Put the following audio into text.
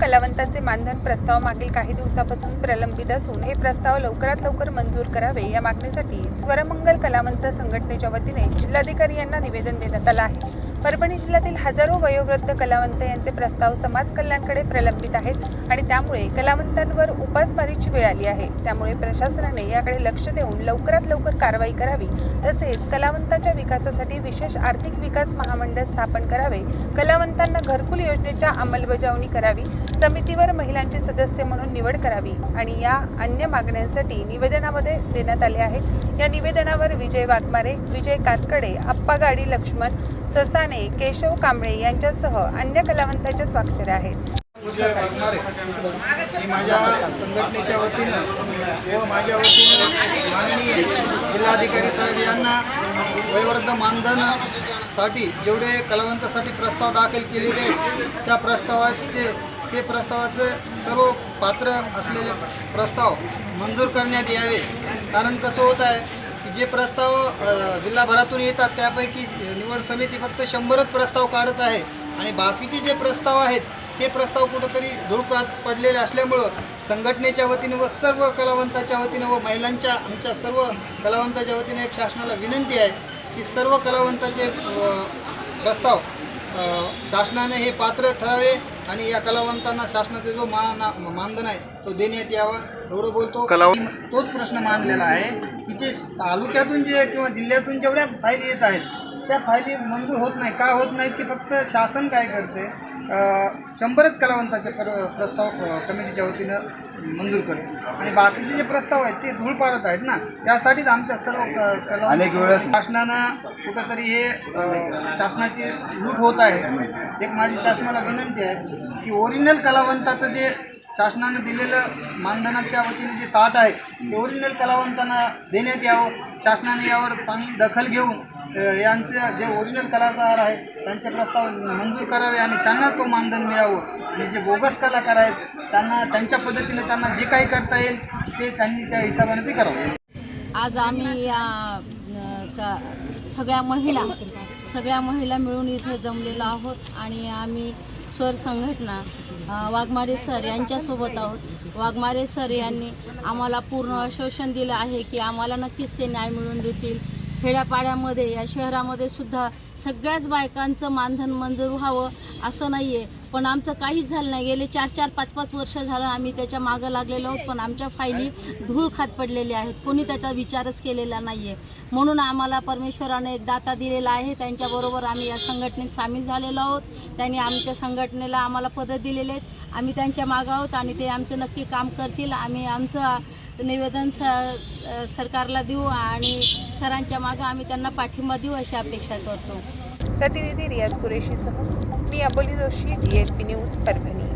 कलावंतांचे मानधन प्रस्ताव मागील काही दिवसापासून प्रलंबित असून हे प्रस्ताव लवकरात लवकर मंजूर करावे या मागणीसाठी स्वरमंगल कलावंत संघटनेच्या वतीने जिल्हाधिकारी यांना निवेदन देण्यात आलं आहे. परभणी जिल्ह्यातील हजारो वयोवृद्ध कलावंत यांचे प्रस्ताव समाज कल्याणकडे प्रलंबित आहेत आणि त्यामुळे कलावंतांवर उपासमारीची वेळ आली आहे. त्यामुळे प्रशासनाने याकडे लक्ष देऊन लवकरात लवकर कारवाई करावी तसेच कलावंतांच्या विकासासाठी विशेष आर्थिक विकास महामंडळ स्थापन करावे कलावंतांना घरकुल योजनेच्या अंमलबजावणी करावी समितीवर महिलांचे सदस्य म्हणून निवड करावी आणि या अन्य मागण्यांसाठी निवेदनामध्ये देण्यात आले आहे. या निवेदनावर विजय वाघमारे विजय कातकडे अप्पा गाडी लक्ष्मण ससाने केशव कांबळे यांच्यासह अन्य कलावंतांच्या स्वाक्षऱ्या आहेत. मी माझ्या संघटनेच्या वतीनं व माझ्या वतीनं माननीय जिल्हाधिकारी साहेब यांना वयोवृद्ध मानधनासाठी जेवढे कलावंतासाठी प्रस्ताव दाखल केलेले आहेत त्या प्रस्तावाचे ते प्रस्तावाचे सर्व पात्र असलेले प्रस्ताव मंजूर करण्यात यावे. कारण कसं होत आहे जे प्रस्ताव जिल्हाभरातून येतात त्यापैकी निवड समिती फक्त शंभरच प्रस्ताव काढत आहे. आणि बाकीचे जे प्रस्ताव आहेत ते प्रस्ताव कुठंतरी धुळकात पडलेले असल्यामुळं संघटनेच्या वतीनं व सर्व कलावंताच्या वतीनं व महिलांच्या आमच्या सर्व कलावंताच्या वतीनं एक शासनाला विनंती आहे की सर्व कलावंताचे प्रस्ताव शासनाने हे पात्र ठरावे आणि या कलावंतांना शासनाचा जो मान मानधन आहे तो देण्यात यावा. एवढं बोलतो. तोच प्रश्न मांडलेला आहे की जे तालुक्यातून जे किंवा जिल्ह्यातून जेवढ्या फायली येत आहेत त्या फायली मंजूर होत नाही का होत नाहीत की फक्त शासन काय करते? शंभरच कलावंताचे प्र प्रस्ताव कमिटीच्या वतीनं मंजूर करेल आणि बाकीचे जे प्रस्ताव आहेत ते धूळ पाडत आहेत ना त्यासाठीच आमच्या सर्व क- कलावंत अनेक वेळेस शासनानं कुठंतरी हे शासनाची लूट होत आहे. एक माझी शासनाला विनंती आहे की ओरिजिनल कलावंताचं जे शासनानं दिलेलं मानधनाच्या वतीने जे ताट आहे ते ओरिजिनल कलावंतांना देण्यात यावं. शासनाने यावर चांगली दखल घेऊन यांचे जे ओरिजिनल कलाकार आहेत त्यांचे प्रस्ताव मंजूर करावे आणि त्यांना तो मानधन मिळावं. आणि जे बोगस कलाकार आहेत त्यांना त्यांच्या पद्धतीने त्यांना जे काही करता येईल ते त्यांनी त्या हिशोबाने ते करावं. आज आम्ही या का सगळ्या महिला सगळ्या महिला मिळून इथे जमलेलो आहोत आणि आम्ही स्वर संघटना वाघमारे सर यांच्यासोबत आहोत. वाघमारे सर यांनी आम्हाला पूर्ण आश्वासन दिलं आहे की आम्हाला नक्कीच ते न्याय मिळवून देतील. खेड्यापाड्यामध्ये या शहरामध्ये सुद्धा सगळ्याच बायकांचं मानधन मंजूर व्हावं. असं नाही आहे पण आमचं काहीच झालं नाही. गेले चार चार पाच पाच वर्ष झालं आम्ही त्याच्या मागं लागलेलो आहोत पण आमच्या फायली धूळ खात पडलेल्या आहेत. कोणी त्याचा विचारच केलेला नाही आहे म्हणून आम्हाला परमेश्वराने एक दाता दिलेला आहे. त्यांच्याबरोबर आम्ही या संघटनेत सामील झालेलो आहोत. त्यांनी आमच्या संघटनेला आम्हाला पदं दिलेले आहेत. आम्ही त्यांच्या मागं आहोत आणि ते आमचं नक्की काम करतील. आम्ही आमचं निवेदन स स- सरकारला देऊ आणि सरांच्या मागं आम्ही त्यांना पाठिंबा देऊ अशी अपेक्षा करतो. प्रतिनिधी रियाज कुरेशीसह मी Aboli Joshi D S P news Parbhani.